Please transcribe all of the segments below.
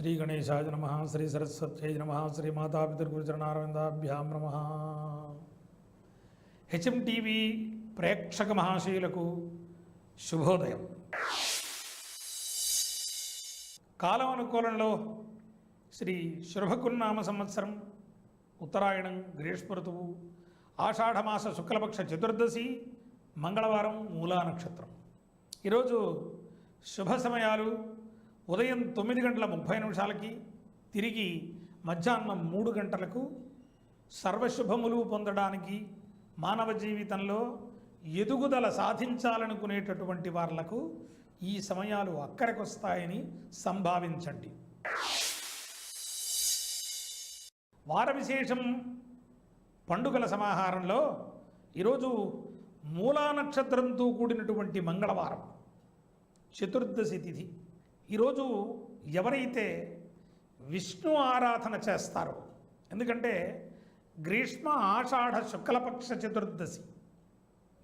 శ్రీ గణేశాయ నమ శ్రీ సరస్వత్యై నమ శ్రీ మాతాపితృగురుచరణారవిందాభ్యాం నమ హెచ్ఎం టీవీ ప్రేక్షక మహాశయులకు శుభోదయం కాలం అనుకూలంలో శ్రీ శుభకున్నామ సంవత్సరం ఉత్తరాయణం గ్రీష్మ ఋతువు ఆషాఢమాస శుక్లపక్ష చతుర్దశి మంగళవారం మూలా నక్షత్రం. ఈరోజు శుభ సమయాలు ఉదయం తొమ్మిది గంటల ముప్పై నిమిషాలకి తిరిగి మధ్యాహ్నం మూడు గంటలకు సర్వశుభములు పొందడానికి మానవ జీవితంలో ఎదుగుదల సాధించాలనుకునేటటువంటి వాళ్ళకు ఈ సమయాలు అక్కడికొస్తాయని సంభావించండి. వార విశేషం పండుగల సమాహారంలో ఈరోజు మూలా నక్షత్రంతో కూడినటువంటి మంగళవారం చతుర్దశి తిథి. ఈరోజు ఎవరైతే విష్ణు ఆరాధన చేస్తారో ఎందుకంటే గ్రీష్మ ఆషాఢ శుక్లపక్ష చతుర్దశి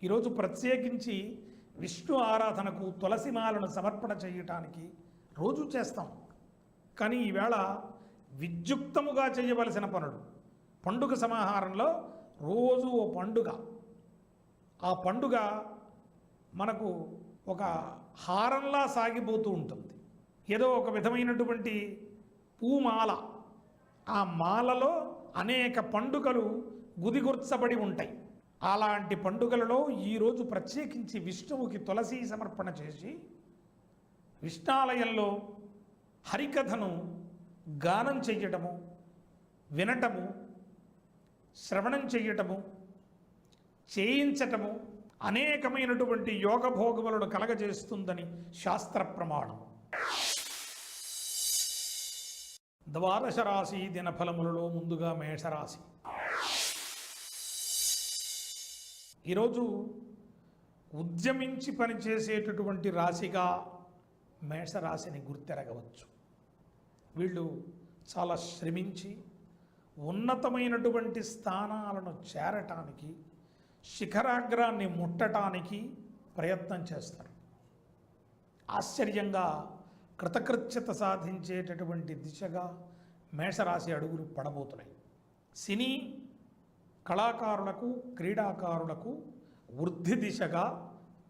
ఈరోజు ప్రత్యేకించి విష్ణు ఆరాధనకు తులసిమాలను సమర్పణ చేయటానికి రోజు చేస్తాం. కానీ ఈవేళ విద్యుక్తముగా చేయవలసిన పనులు. పండుగ సమాహారంలో రోజు ఓ పండుగ. ఆ పండుగ మనకు ఒక హారంలా సాగిపోతూ ఉంటుంది. ఏదో ఒక విధమైనటువంటి పూమాల. ఆ మాలలో అనేక పండుగలు గుదిగుర్చబడి ఉంటాయి. అలాంటి పండుగలలో ఈరోజు ప్రత్యేకించి విష్ణువుకి తులసి సమర్పణ చేసి విష్ణాలయంలో హరికథను గానం చెయ్యటము వినటము శ్రవణం చెయ్యటము చేయించటము అనేకమైనటువంటి యోగభోగములను కలగజేస్తుందని శాస్త్ర ప్రమాణం. ద్వాదశ రాశి దినఫలములలో ముందుగా మేషరాశి. ఈరోజు ఉద్యమించి పనిచేసేటటువంటి రాశిగా మేషరాశిని గుర్తెరగవచ్చు. వీళ్ళు చాలా శ్రమించి ఉన్నతమైనటువంటి స్థానాలను చేరటానికి శిఖరాగ్రాన్ని ముట్టటానికి ప్రయత్నం చేస్తారు. ఆశ్చర్యంగా కృతకృత్యత సాధించేటటువంటి దిశగా మేషరాశి అడుగులు పడబోతున్నాయి. సినీ కళాకారులకు క్రీడాకారులకు వృద్ధి దిశగా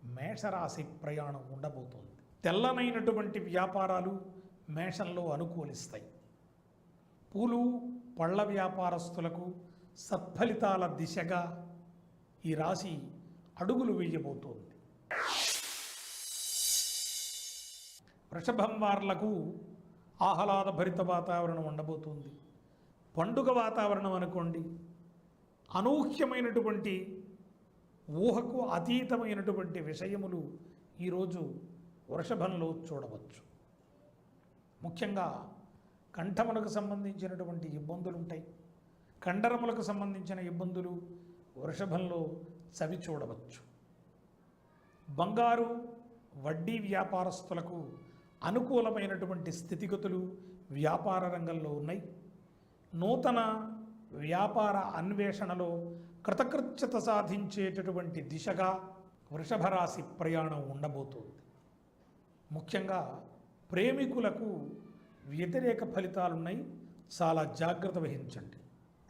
మేషరాశి ప్రయాణం ఉండబోతోంది. తెల్లనైనటువంటి వ్యాపారాలు మేషంలో అనుకూలిస్తాయి. పూలు పళ్ళ వ్యాపారస్తులకు సత్ఫలితాల దిశగా ఈ రాశి అడుగులు వేయబోతోంది. వృషభం వార్లకు ఆహ్లాదభరిత వాతావరణం ఉండబోతుంది. పండుగ వాతావరణం అనుకోండి అనూహ్యమైనటువంటి ఊహకు అతీతమైనటువంటి విషయములు ఈరోజు వృషభంలో చూడవచ్చు. ముఖ్యంగా కంఠములకు సంబంధించినటువంటి ఇబ్బందులు ఉంటాయి కండరములకు సంబంధించిన ఇబ్బందులు వృషభంలో చవి చూడవచ్చు బంగారు వడ్డీ వ్యాపారస్తులకు అనుకూలమైనటువంటి స్థితిగతులు వ్యాపార రంగంలో ఉన్నాయి. నూతన వ్యాపార అన్వేషణలో కృతకృత్యత సాధించేటటువంటి దిశగా వృషభరాశి ప్రయాణం ఉండబోతోంది. ముఖ్యంగా ప్రేమికులకు వ్యతిరేక ఫలితాలున్నాయి. చాలా జాగ్రత్త వహించండి.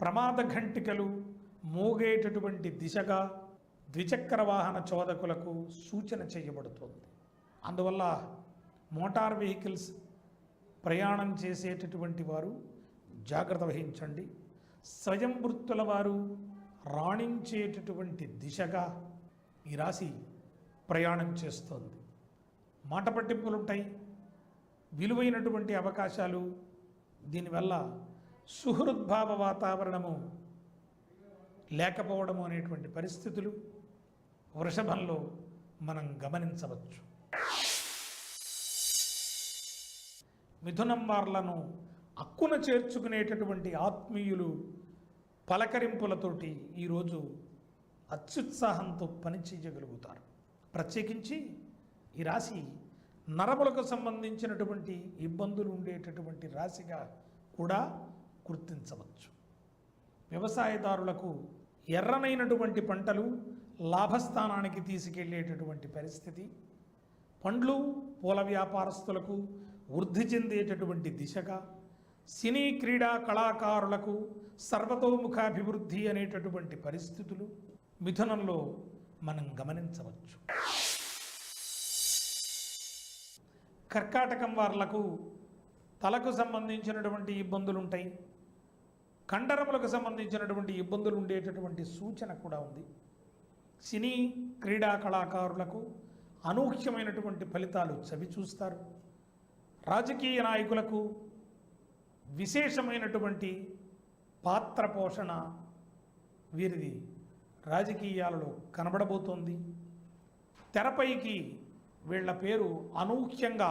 ప్రమాద ఘంటికలు మోగేటటువంటి దిశగా ద్విచక్ర వాహన చోదకులకు సూచన చేయబడుతోంది. అందువల్ల మోటార్ వెహికల్స్ ప్రయాణం చేసేటటువంటి వారు జాగ్రత్త వహించండి. స్వయం వృత్తుల వారు రాణించేటటువంటి దిశగా ఈ రాశి ప్రయాణం చేస్తోంది. మాట పట్టింపులు ఉంటాయి విలువైనటువంటి అవకాశాలు దీనివల్ల సుహృద్భావ వాతావరణము లేకపోవడము అనేటువంటి పరిస్థితులు వృషభంలో మనం గమనించవచ్చు. మిథునం వార్లను అక్కున చేర్చుకునేటటువంటి ఆత్మీయులు పలకరింపులతోటి ఈరోజు అత్యుత్సాహంతో పని చేయగలుగుతారు. ప్రత్యేకించి ఈ రాశి నరములకు సంబంధించినటువంటి ఇబ్బందులు ఉండేటటువంటి రాశిగా కూడా గుర్తించవచ్చు. వ్యవసాయదారులకు ఎర్రనైనటువంటి పంటలు లాభస్థానానికి తీసుకెళ్ళేటటువంటి పరిస్థితి. పండ్లు పూల వ్యాపారస్తులకు వృద్ధి చెందేటటువంటి దిశగా సినీ క్రీడా కళాకారులకు సర్వతోముఖాభివృద్ధి అనేటటువంటి పరిస్థితులు మిథునంలో మనం గమనించవచ్చు. కర్కాటకం వార్లకు తలకు సంబంధించినటువంటి ఇబ్బందులు ఉంటాయి కండరములకు సంబంధించినటువంటి ఇబ్బందులు ఉండేటటువంటి సూచన కూడా ఉంది. సినీ క్రీడా కళాకారులకు అనూహ్యమైనటువంటి ఫలితాలు చవి చూస్తారు రాజకీయ నాయకులకు విశేషమైనటువంటి పాత్ర పోషణ వీరిది. రాజకీయాలలో కనబడబోతోంది. తెరపైకి వీళ్ళ పేరు అనూహ్యంగా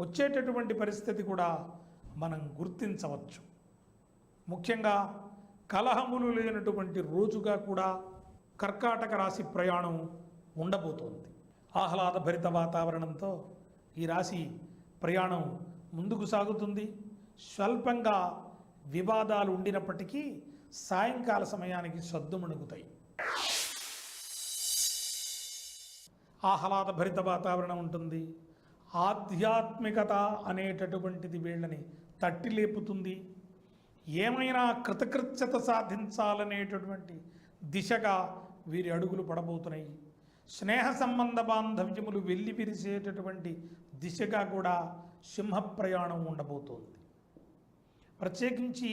వచ్చేటటువంటి పరిస్థితి కూడా మనం గుర్తించవచ్చు. ముఖ్యంగా కలహములు లేనటువంటి రోజుగా కూడా కర్కాటక రాశి ప్రయాణం ఉండబోతోంది. ఆహ్లాదభరిత వాతావరణంతో ఈ రాశి ప్రయాణం ముందుకు సాగుతుంది. స్వల్పంగా వివాదాలు ఉండినప్పటికీ సాయంకాల సమయానికి సద్దుమణుగుతాయి ఆహ్లాదభరిత వాతావరణం ఉంటుంది. ఆధ్యాత్మికత అనేటటువంటిది వీళ్ళని తట్టి లేపుతుంది ఏమైనా కృతకృత్యత సాధించాలనేటటువంటి దిశగా వీరి అడుగులు పడబోతున్నాయి. స్నేహ సంబంధ బాంధవ్యములు వెళ్ళి విరిసేటటువంటి దిశగా కూడా సింహ ప్రయాణం ఉండబోతోంది. ప్రత్యేకించి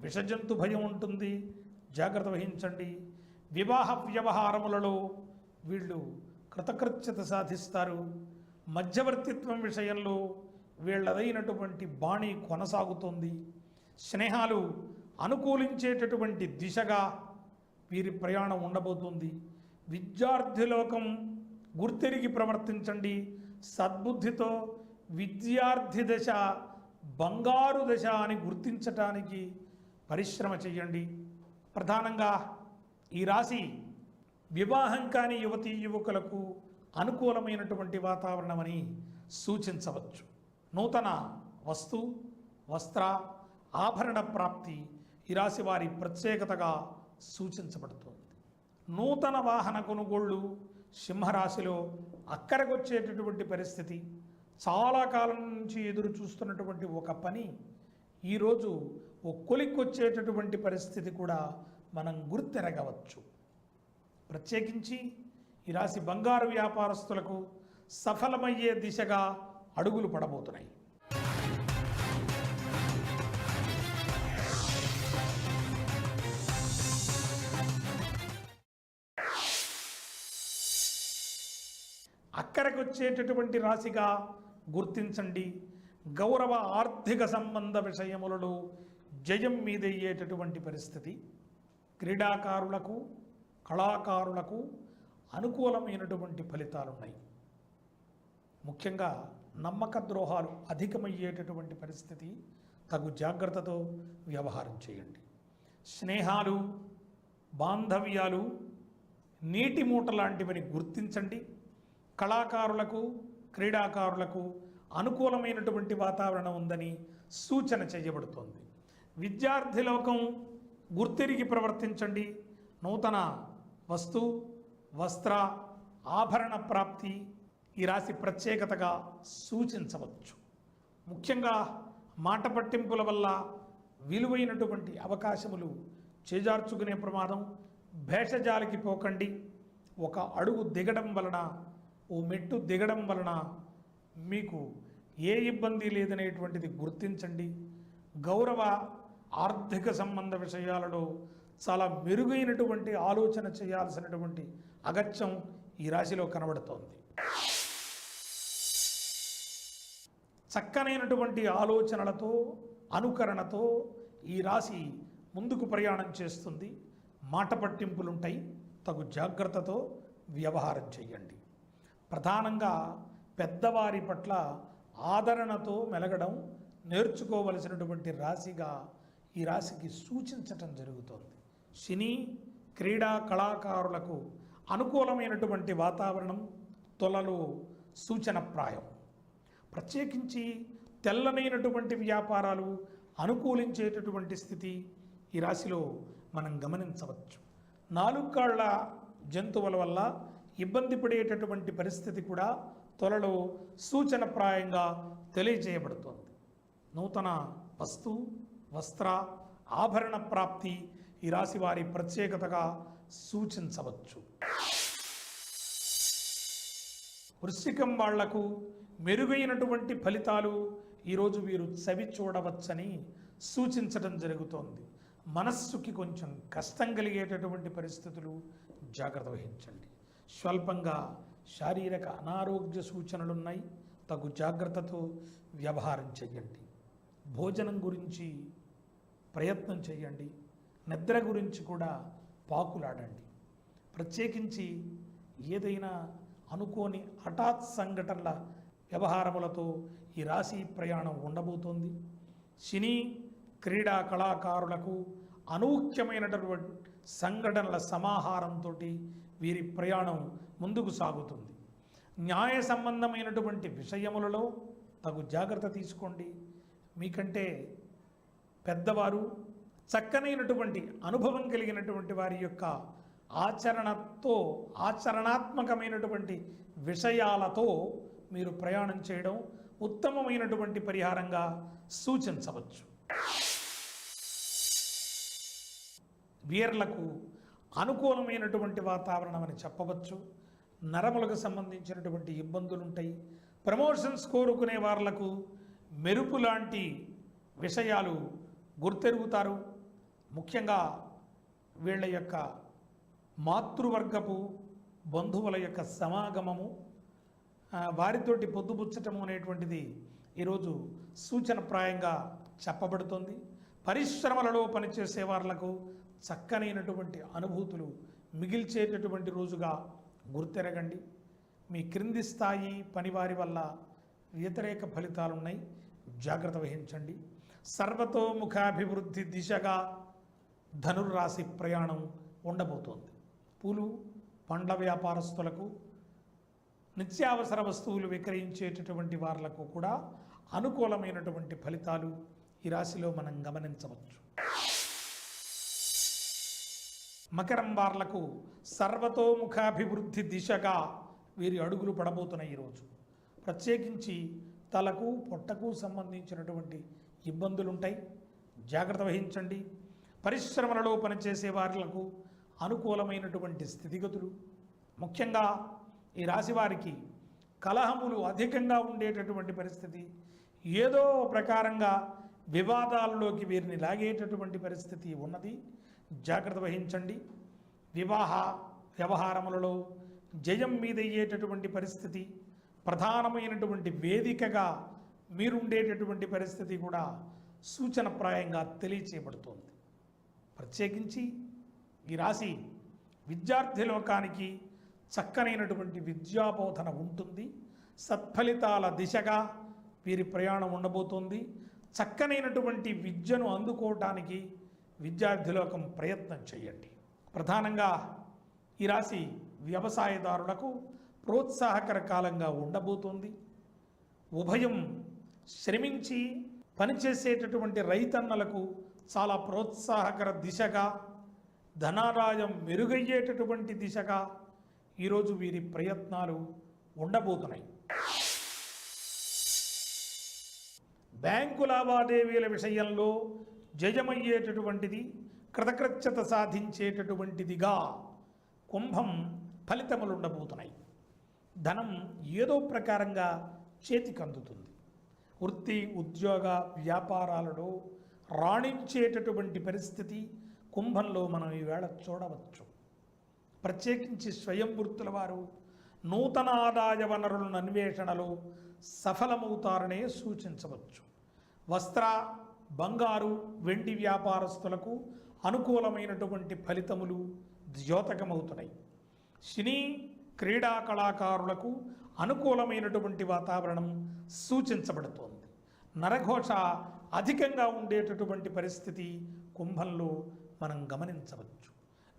విషజంతు భయం ఉంటుంది. జాగ్రత్త వహించండి. వివాహ వ్యవహారములలో వీళ్ళు కృతకృత్యత సాధిస్తారు. మధ్యవర్తిత్వం విషయంలో వీళ్ళదైనటువంటి బాణి కొనసాగుతోంది. స్నేహాలు అనుకూలించేటటువంటి దిశగా వీరి ప్రయాణం ఉండబోతుంది. విద్యార్థి లోకం గుర్తెరిగి ప్రవర్తించండి. సద్బుద్ధితో విద్యార్థి దశ బంగారు దశ అని గుర్తించటానికి పరిశ్రమ చేయండి. ప్రధానంగా ఈ రాశి వివాహం కాని యువతీ యువకులకు అనుకూలమైనటువంటి వాతావరణమని సూచించవచ్చు. నూతన వస్తు వస్త్ర ఆభరణ ప్రాప్తి ఈ రాశి వారి ప్రత్యేకతగా సూచించబడుతుంది. నూతన వాహన కొనుగోళ్ళు సింహరాశిలో అక్కరకొచ్చేటటువంటి పరిస్థితి. చాలా కాలం నుంచి ఎదురు చూస్తున్నటువంటి ఒక పని. ఈరోజు ఓ కొలిక్కొచ్చేటటువంటి పరిస్థితి కూడా మనం గుర్తెరగవచ్చు. ప్రత్యేకించి ఈ రాశి బంగారు వ్యాపారస్తులకు సఫలమయ్యే దిశగా అడుగులు పడబోతున్నాయి. వచ్చేటటువంటి రాశిగా గుర్తించండి. గౌరవ ఆర్థిక సంబంధ విషయములలో జయం మీదయ్యేటటువంటి పరిస్థితి. క్రీడాకారులకు కళాకారులకు అనుకూలమైనటువంటి ఫలితాలున్నాయి. ముఖ్యంగా నమ్మక ద్రోహాలు అధికమయ్యేటటువంటి పరిస్థితి. తగు జాగ్రత్తతో వ్యవహారం చేయండి. స్నేహాలు బాంధవ్యాలు నీటి మూట లాంటివని గుర్తించండి. కళాకారులకు క్రీడాకారులకు అనుకూలమైనటువంటి వాతావరణం ఉందని సూచన చేయబడుతోంది. విద్యార్థి లోకం గుర్తిరిగి ప్రవర్తించండి. నూతన వస్తు వస్త్ర ఆభరణ ప్రాప్తి ఈ రాశి ప్రత్యేకతగా సూచించవచ్చు. ముఖ్యంగా మాట పట్టింపుల వల్ల విలువైనటువంటి అవకాశములు చేజార్చుకునే ప్రమాదం భేషజాలికి పోకండి. ఒక అడుగు దిగడం వలన ఓ మెట్టు దిగడం వలన మీకు ఏ ఇబ్బంది లేదనేటువంటిది గుర్తించండి. గౌరవ ఆర్థిక సంబంధ విషయాలలో చాలా మెరుగైనటువంటి ఆలోచన చేయాల్సినటువంటి అగత్యం ఈ రాశిలో కనబడుతోంది. చక్కనైనటువంటి ఆలోచనలతో అనుకరణతో ఈ రాశి ముందుకు ప్రయాణం చేస్తుంది. మాట పట్టింపులుంటాయి. తగు జాగ్రత్తతో వ్యవహారం చేయండి. ప్రధానంగా పెద్దవారి పట్ల ఆదరణతో మెలగడం నేర్చుకోవలసినటువంటి రాశిగా ఈ రాశికి సూచించటం జరుగుతోంది. సినీ క్రీడా కళాకారులకు అనుకూలమైనటువంటి వాతావరణం తొలలో సూచనప్రాయం ప్రత్యేకించి తెల్లనైనటువంటి వ్యాపారాలు అనుకూలించేటటువంటి స్థితి ఈ రాశిలో మనం గమనించవచ్చు. నాలుగు కాళ్ళ జంతువుల వల్ల ఇబ్బంది పడేటటువంటి పరిస్థితి కూడా త్వరలో సూచనప్రాయంగా తెలియజేయబడుతోంది. నూతన వస్తు వస్త్ర ఆభరణ ప్రాప్తి ఈ రాశి వారి ప్రత్యేకతగా సూచించవచ్చు. వృశ్చికం వాళ్ళకు మెరుగైనటువంటి ఫలితాలు ఈరోజు వీరు చవి చూడవచ్చని సూచించడం జరుగుతోంది. మనస్సుకి కొంచెం కష్టం కలిగేటటువంటి పరిస్థితులు జాగ్రత్త వహించండి. స్వల్పంగా శారీరక అనారోగ్య సూచనలున్నాయి. తగు జాగ్రత్తతో వ్యవహారం చేయండి భోజనం గురించి ప్రయత్నం చేయండి నిద్ర గురించి కూడా పాకులాడండి. ప్రత్యేకించి ఏదైనా అనుకోని హఠాత్ సంఘటనల వ్యవహారములతో ఈ రాశి ప్రయాణం ఉండబోతోంది. సినీ క్రీడా కళాకారులకు అనూఖ్యమైనటువంటి సంఘటనల సమాహారంతో వీరి ప్రయాణం ముందుకు సాగుతుంది. న్యాయ సంబంధమైనటువంటి విషయములలో తగు జాగ్రత్త తీసుకోండి. మీకంటే పెద్దవారు చక్కనైనటువంటి అనుభవం కలిగినటువంటి వారి యొక్క ఆచరణతో ఆచరణాత్మకమైనటువంటి విషయాలతో మీరు ప్రయాణం చేయడం ఉత్తమమైనటువంటి పరిహారంగా సూచించవచ్చు. వీర్లకు అనుకూలమైనటువంటి వాతావరణం అని చెప్పవచ్చు. నరములకు సంబంధించినటువంటి ఇబ్బందులు ఉంటాయి ప్రమోషన్స్ కోరుకునే వాళ్ళకు మెరుపు లాంటి విషయాలు గుర్తెరుగుతారు. ముఖ్యంగా వీళ్ళ యొక్క మాతృవర్గపు బంధువుల యొక్క సమాగమము వారితోటి పొద్దుపుచ్చటము అనేటువంటిది ఈరోజు సూచనప్రాయంగా చెప్పబడుతుంది. పరిశ్రమలలో పనిచేసే వాళ్ళకు చక్కనైనటువంటి అనుభూతులు మిగిల్చేటటువంటి రోజుగా గుర్తెరగండి. మీ క్రింది స్థాయి పనివారి వల్ల వ్యతిరేక ఫలితాలున్నాయి. జాగ్రత్త వహించండి. సర్వతోముఖాభివృద్ధి దిశగా ధనుర్రాశి ప్రయాణం ఉండబోతోంది. పూలు పండ్ల వ్యాపారస్తులకు నిత్యావసర వస్తువులు విక్రయించేటటువంటి వార్లకు కూడా అనుకూలమైనటువంటి ఫలితాలు ఈ రాశిలో మనం గమనించవచ్చు. మకరం వార్లకు సర్వతోముఖాభివృద్ధి దిశగా వీరి అడుగులు పడబోతున్నాయి ఈరోజు. ప్రత్యేకించి తలకు పొట్టకు సంబంధించినటువంటి ఇబ్బందులు ఉంటాయి జాగ్రత్త వహించండి. పరిశ్రమలలో పనిచేసే వారులకు అనుకూలమైనటువంటి స్థితిగతులు. ముఖ్యంగా ఈ రాశి వారికి కలహములు అధికంగా ఉండేటటువంటి పరిస్థితి ఏదో ప్రకారంగా వివాదాలలోకి వీరిని లాగేటటువంటి పరిస్థితి ఉన్నది. జాగ్రత్త వహించండి. వివాహ వ్యవహారములలో జయం మీదయ్యేటటువంటి పరిస్థితి ప్రధానమైనటువంటి వేదికగా మీరుండేటటువంటి పరిస్థితి కూడా సూచనప్రాయంగా తెలియచేయబడుతోంది. ప్రత్యేకించి ఈ రాశి విద్యార్థి లోకానికి చక్కనైనటువంటి విద్యాబోధన ఉంటుంది. సత్ఫలితాల దిశగా వీరి ప్రయాణం ఉండబోతోంది. చక్కనైనటువంటి విద్యను అందుకోవటానికి విద్యార్థిలోకం ప్రయత్నం చేయండి. ప్రధానంగా ఈ రాశి వ్యవసాయదారులకు ప్రోత్సాహకర కాలంగా ఉండబోతుంది. ఉభయం శ్రమించి పనిచేసేటటువంటి రైతన్నలకు చాలా ప్రోత్సాహకర దిశగా ధనాదాయం మెరుగయ్యేటటువంటి దిశగా ఈరోజు వీరి ప్రయత్నాలు ఉండబోతున్నాయి. బ్యాంకు లావాదేవీల విషయంలో జయమయ్యేటటువంటిది కృతకృత్యత సాధించేటటువంటిదిగా కుంభం ఫలితములు ఉండబోతున్నాయి ధనం ఏదో ప్రకారంగా చేతికి అందుతుంది వృత్తి ఉద్యోగ వ్యాపారాలలో రాణించేటటువంటి పరిస్థితి కుంభంలో మనం ఈవేళ చూడవచ్చు. ప్రత్యేకించి స్వయం వృత్తుల వారు నూతన ఆదాయ వనరులను అన్వేషణలో సఫలమవుతారనే సూచించవచ్చు. వస్త్ర బంగారు వెండి వ్యాపారస్తులకు అనుకూలమైనటువంటి ఫలితములు ద్యోతకమవుతున్నాయి. సినీ క్రీడా కళాకారులకు అనుకూలమైనటువంటి వాతావరణం సూచించబడుతోంది. నరఘోష అధికంగా ఉండేటటువంటి పరిస్థితి కుంభంలో మనం గమనించవచ్చు.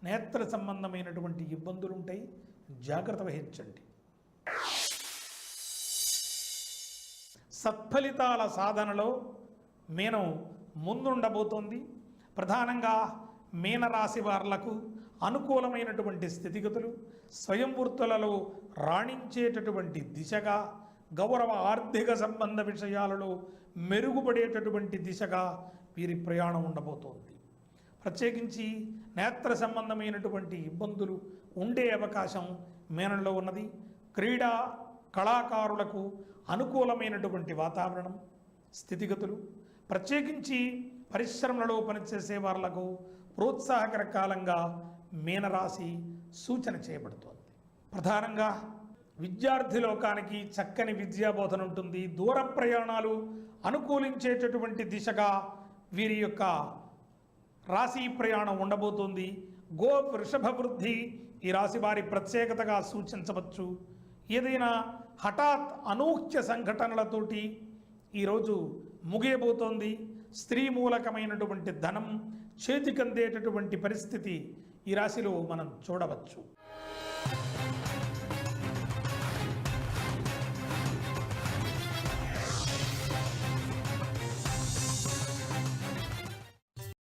నేత్ర సంబంధమైనటువంటి ఇబ్బందులు ఉంటాయి జాగ్రత్త వహించండి. సత్ఫలితాల సాధనలో మీనం ముందుండబోతోంది. ప్రధానంగా మీనరాశి వార్లకు అనుకూలమైనటువంటి స్థితిగతులు స్వయంవృత్తులలో రాణించేటటువంటి దిశగా గౌరవ ఆర్థిక సంబంధ విషయాలలో మెరుగుపడేటటువంటి దిశగా వీరి ప్రయాణం ఉండబోతోంది. ప్రత్యేకించి నేత్ర సంబంధమైనటువంటి ఇబ్బందులు ఉండే అవకాశం మేనంలో ఉన్నది. క్రీడా కళాకారులకు అనుకూలమైనటువంటి వాతావరణం స్థితిగతులు ప్రత్యేకించి పరిశ్రమలలో పనిచేసే వాళ్ళకు ప్రోత్సాహకర కాలంగా మీనరాశి సూచన చేయబడుతోంది. ప్రధానంగా విద్యార్థి లోకానికి చక్కని విద్యాబోధన ఉంటుంది. దూర ప్రయాణాలు అనుకూలించేటటువంటి దిశగా వీరి యొక్క రాశి ప్రయాణం ఉండబోతోంది. గో వృషభ వృద్ధి ఈ రాశి వారి ప్రత్యేకతగా సూచించవచ్చు. ఏదైనా హఠాత్ అనూహ్య సంఘటనలతోటి ఈరోజు ముగియబోతోంది. స్త్రీ మూలకమైనటువంటి ధనం చేతికందేటటువంటి పరిస్థితి ఈ రాశిలో మనం చూడవచ్చు.